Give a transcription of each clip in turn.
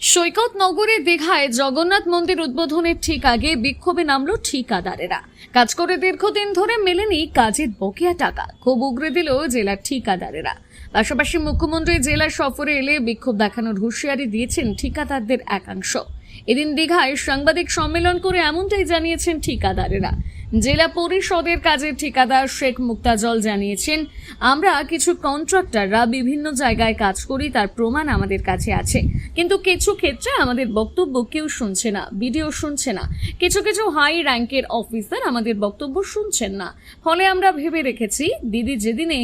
সৈকত নগরে দীঘায় জগন্নাথ মন্দির উদ্বোধনের ঠিক আগে বিক্ষোভে নামলো ঠিকাদারেরা। কাজ করে দীর্ঘদিন ধরে মেলেনি কাজের বকেয়া টাকা। খুব উগরে দিল জেলার ঠিকাদারেরা। পাশাপাশি মুখ্যমন্ত্রী জেলা সফরে এলে বিক্ষোভ দেখানোর হুঁশিয়ারি দিয়েছেন ঠিকাদারদের একাংশ। এদিন দীঘায় সাংবাদিক সম্মেলন করে এমনটাই জানিয়েছেন ঠিকাদারেরা। জেলা পরিষদের কাজের ঠিকাদার শেখ মুক্তাজল জানিয়েছেন, আমরা কিছু কন্ট্রাক্টররা বিভিন্ন জায়গায় কাজ করি, তার প্রমাণ আমাদের কাছে আছে। কিন্তু কিছু ক্ষেত্রে আমাদের বক্তব্য কেউ শুনছে না ভিডিও শুনছে না। কিছু কিছু হাই র্যাঙ্কের অফিসার আমাদের বক্তব্য শুনছেন না। ফলে আমরা ভেবে রেখেছি, দিদি যেদিনে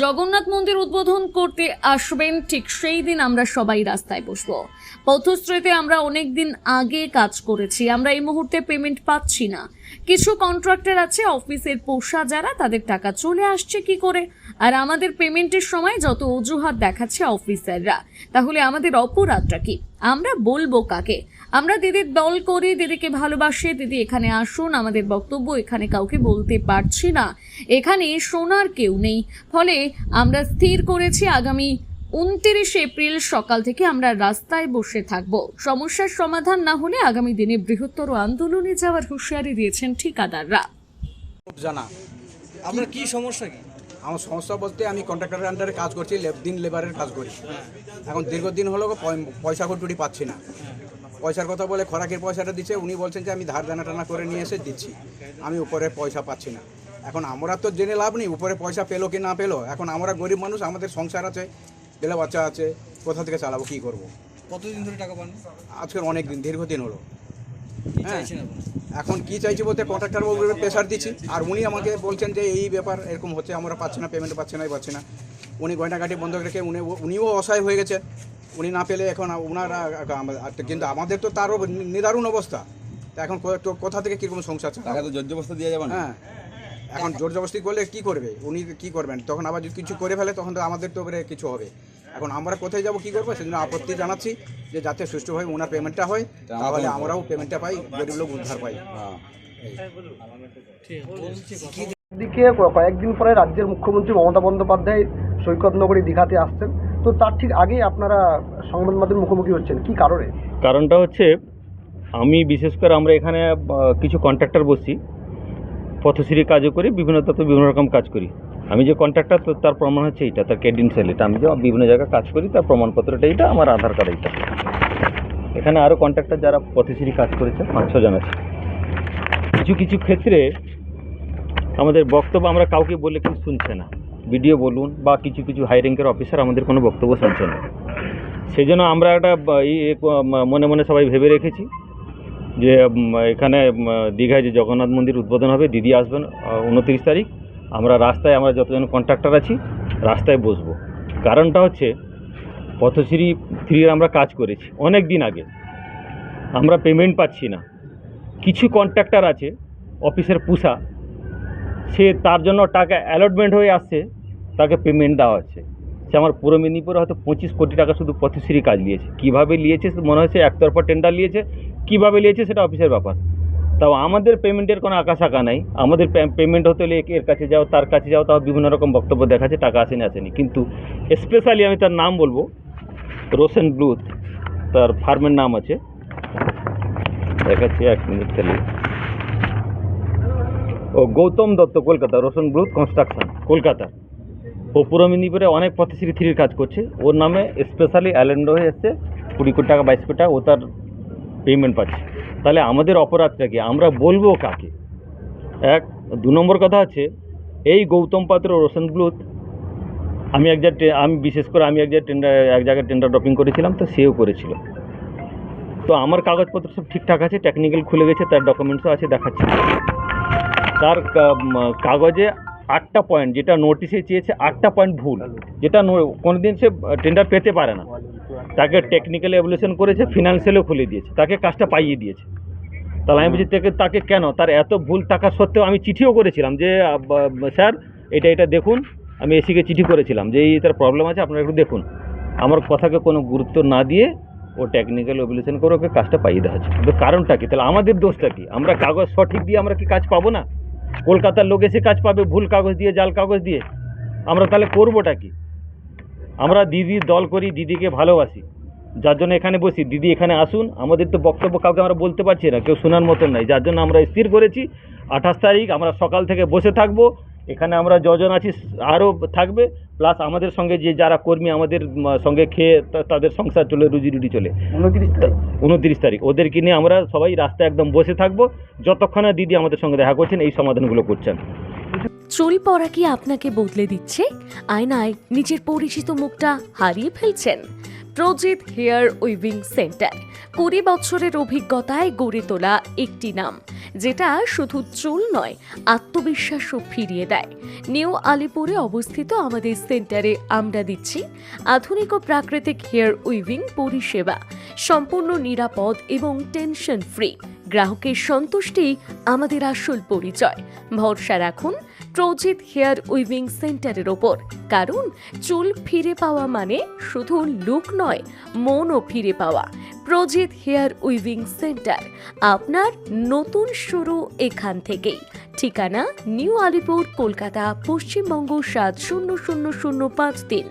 জগন্নাথ মন্দির উদ্বোধন করতে আসবেন, ঠিক সেই দিন আমরা সবাই রাস্তায় বসবো। পথশ্রীতে আমরা অনেক দিন আগে কাজ করেছি। আমরা এই মুহূর্তে পেমেন্ট পাচ্ছি না। কিছু কন্ট্রাক্টর আছে অফিসের পোষা যারা, তাদের টাকা চলে আসছে কি করে? আর আমাদের পেমেন্টের সময় যত অজুহাত দেখাচ্ছে অফিসাররা তাহলে আমাদের অপরাধটা কি? আমরা বলব কাকে? আমরা দিদির দল করি, দিদিকে ভালোবাসে, দিদি এখানে আসুন, আমাদের বক্তব্য এখানে কাউকে বলতে পারছি না। এখানে শোনার কেউ নেই। ফলে আমরা স্থির করেছি আগামী উনত্রিশে এপ্রিল সকাল থেকে আমরা রাস্তায় বসে থাকব। সমস্যার সমাধান না হলে আগামী দিনে বৃহত্তর আন্দোলনে যাওয়ার হুঁশিয়ারি দিয়েছেন ঠিকাদাররা। জানা। আপনার কি সমস্যা কি? আমার সমস্যা বলতে আমি কন্ট্রাক্টরের আন্ডারে কাজ করছি লেব- দিন লেবারের কাজ করি। এখন দীর্ঘদিন হলো পয়- পয়সা কটুরি পাচ্ছি না। পয়সার কথা বলে খরাকের পয়সাটা দিচ্ছে উনি বলছেন যে আমি ধার দানা টানা করে নিয়ে এসে দিচ্ছি। আমি উপরে পয়সা পাচ্ছি না। এখন আমরা তো জেনে লাভ নেই উপরে পয়সা পেল কি না পেল। এখন আমরা গরিব মানুষ আমাদের সংসার আছে বেলা বাচ্চা আছে কোথা থেকে চালাবো কী করব? কতদিন ধরে টাকা পান আজকের অনেক দিন দীর্ঘদিন হলো। হ্যাঁ। এখন কি চাইছি বলতে কন্ট্রাক্টর বাবুর প্রেশার দিচ্ছি। আর উনি আমাকে বলছেন যে এই ব্যাপার এরকম হচ্ছে আমরা পাচ্ছি না পেমেন্ট পাচ্ছি না পাচ্ছি না। উনি গয়নাঘাটি বন্ধ রেখে উনি উনিও অসহায় হয়ে গেছে। উনি না পেলে এখন ওনারা কিন্তু আমাদের তো তারও নিদারুণ অবস্থা। তা এখন কোথা থেকে কীরকম সংসার চালাবো? টাকা তো জোর জবস্তা দিয়ে যাবে না। হ্যাঁ। এখন জোর জবরদস্তি করলে কি করবে? উনি কি করবেন? তখন আবার যদি কিছু করে ফেলে তখন তো আমাদের তো এবারে কিছু হবে। এখন আমরা কোথায় যাব কি করব? সেজন্য আপত্তি জানাচ্ছি যে যাতে সুষ্ঠুভাবে ওনার পেমেন্টটা হয় তাহলে আমরাও পেমেন্টটা পাই গরিব লোক উদ্ধার পাই। হ্যাঁ। দিকে কয়েকদিন পরে রাজ্যের মুখ্যমন্ত্রী মমতা বন্দ্যোপাধ্যায় সৈকতনগরী দীঘাতে আসছেন। তো তার ঠিক আগেই আপনারা সংবাদ মাধ্যমের মুখোমুখি হচ্ছেন। কি কারণে? কারণটা হচ্ছে আমি বিশেষ করে আমরা এখানে কিছু কন্ট্রাক্টর বসছি। পথশ্রী কাজও করি, বিভিন্ন তত্ত্ব বিভিন্ন রকম কাজ করি। আমি যে কন্ট্রাক্টর তো তার প্রমাণ হচ্ছে এইটা, তার ক্রেডেন্সিয়াল এটা। আমি যে বিভিন্ন জায়গায় কাজ করি, তার প্রমাণপত্রটা এইটা, আমার আধার কার্ড এইটা। এখানে আরও কন্ট্রাক্টর যারা পথশ্রী কাজ করেছে পাঁচ ছজন আছে। কিছু কিছু ক্ষেত্রে আমাদের বক্তব্য আমরা কাউকে বলে কেউ শুনছে না। ভিডিও বলুন বা কিছু কিছু হাই র্যাঙ্কের অফিসার আমাদের কোনো বক্তব্য শুনছে না। সেই জন্য আমরা একটা মনে মনে সবাই ভেবে রেখেছি। যে এখানে দীঘায় যে জগন্নাথ মন্দির উদ্বোধন হবে, দিদি আসবেন উনত্রিশ তারিখ। আমরা রাস্তায়, আমরা যতজন কন্ট্রাক্টর আছি, রাস্তায় বসবো। কারণটা হচ্ছে, পথশ্রী থ্রির আমরা কাজ করেছি, অনেক দিন আগে। আমরা পেমেন্ট পাচ্ছি না। কিছু কন্ট্রাক্টর আছে, অফিসের পুষা, সে তার জন্য টাকা অ্যালটমেন্ট হয়ে আসছে, তাকে পেমেন্ট দেওয়া হচ্ছে। সে আমার পূর্ব মেদিনীপুরে হয়তো পঁচিশ কোটি টাকা শুধু পথশ্রী কাজ নিয়েছে। কীভাবে নিয়েছে মনে হচ্ছে একতরফা টেন্ডার নিয়েছে। কীভাবে নিয়েছে সেটা অফিসের ব্যাপার। তাও আমাদের পেমেন্টের কোনো আকাশ আঁকা নাই। আমাদের পেমেন্ট হতে হলে এর কাছে যাও, তার কাছে যাও, তাও বিভিন্ন রকম বক্তব্য দেখাচ্ছে, টাকা আসেনি আসেনি। কিন্তু স্পেশালি আমি তার নাম বলব রোশন ব্লুথ তার ফার্মের নাম আছে। দেখাচ্ছি এক মিনিট খালি। ও গৌতম দত্ত, কলকাতা রোশন ব্লুথ কনস্ট্রাকশন কলকাতা ও পূর্ব মেদিনীপুরে অনেক পথশ্রী থ্রির কাজ করছে। ওর নামে স্পেশালি অ্যালেন্ডো হয়ে এসছে, কুড়ি কোটি টাকা, বাইশ কোটি টাকা, ও তার পেমেন্ট পাচ্ছে। তাহলে আমাদের অপরাধটা কি? আমরা বলব কাকে? এক, দু নম্বর কথা আছে এই গৌতম পাত্র রোশন ব্লুথ আমি এক জায়গায় আমি বিশেষ করে আমি এক জায়গায় টেন্ডার এক জায়গায় টেন্ডার ড্রপিং করেছিলাম, তো সেও করেছিল। তো আমার কাগজপত্র সব ঠিকঠাক আছে টেকনিক্যাল খুলে গেছে, তার ডকুমেন্টসও আছে, দেখাচ্ছে। তার কাগজে আটটা পয়েন্ট যেটা নোটিশে চেয়েছে আটটা পয়েন্ট ভুল। যেটা কোনোদিন সে টেন্ডার পেতে পারে না। তাকে টেকনিক্যাল এভলিউশন করেছে ফিনান্সিয়ালও খুলে দিয়েছে। তাকে কাজটা পাইয়ে দিয়েছে। তাহলে আমি বলছি তাকে তাকে কেন? তার এত ভুল থাকা সত্ত্বেও আমি চিঠিও করেছিলাম যে স্যার এটা এটা দেখুন। আমি এসিকে চিঠি করেছিলাম যে এই তার প্রবলেম আছে আপনারা একটু দেখুন। আমার কথাকে কোনো গুরুত্ব না দিয়ে ও টেকনিক্যাল এভলিউশন করে ওকে কাজটা পাইয়ে দেওয়া হচ্ছে। কিন্তু কারণটা কি? তাহলে আমাদের দোষটা কি? আমরা কাগজ সঠিক দিয়ে আমরা কি কাজ পাবো না? কলকাতার লোক এসে কাজ পাবে, ভুল কাগজ দিয়ে, জাল কাগজ দিয়ে। আমরা তাহলে করবোটা কি? আমরা দিদির দল করি, দিদিকে ভালোবাসি। যার জন্য এখানে বসি। দিদি এখানে আসুন। আমাদের তো বক্তব্য কাউকে আমরা বলতে পারছি না, কেউ শোনার মতন নাই। যার জন্য আমরা স্থির করেছি। আঠাশ তারিখ আমরা সকাল থেকে বসে থাকব। এখানে আমরা যজন আছি আরও থাকবে প্লাস আমাদের সঙ্গে যে যারা কর্মী আমাদের সঙ্গে খেয়ে তাদের সংসার চলে রুজি রুটি চলে। উনত্রিশ তারিখ। উনত্রিশ তারিখ। ওদেরকে নিয়ে আমরা সবাই রাস্তায় একদম বসে থাকব। যতক্ষণ দিদি আমাদের সঙ্গে দেখা করছেন এই সমাধানগুলো করছেন। চুল পড়া কি আপনাকে বদলে দিচ্ছে? আয়নায় নিজের পরিচিত মুখটা হারিয়ে ফেলছেন? Prajit hair weaving centre. কুড়ি বছরের অভিজ্ঞতায় গড়ে তোলা একটি নাম। যেটা শুধু চুল নয়, আত্মবিশ্বাসও ফিরিয়ে দেয়। নিউ আলিপুরে অবস্থিত আমাদের সেন্টারে আমরা দিচ্ছি আধুনিক ও প্রাকৃতিক হেয়ার উইভিং পরিষেবা। সম্পূর্ণ নিরাপদ এবং টেনশন ফ্রি। গ্রাহকের সন্তুষ্টি আমাদের আসল পরিচয়। ভরসা রাখুন ট্রোজিত হেয়ার উইভিং সেন্টারের ওপর। কারণ, চুল ফিরে পাওয়া মানে শুধু লুক নয়, মনও ফিরে পাওয়া। প্রজিত হেয়ার উইভিং সেন্টার, আপনার নতুন শুরু এখান থেকেই। ঠিকানা, নিউ আলিপুর, কলকাতা, পশ্চিমবঙ্গ, সাত শূন্য শূন্য শূন্য পাঁচ তিন।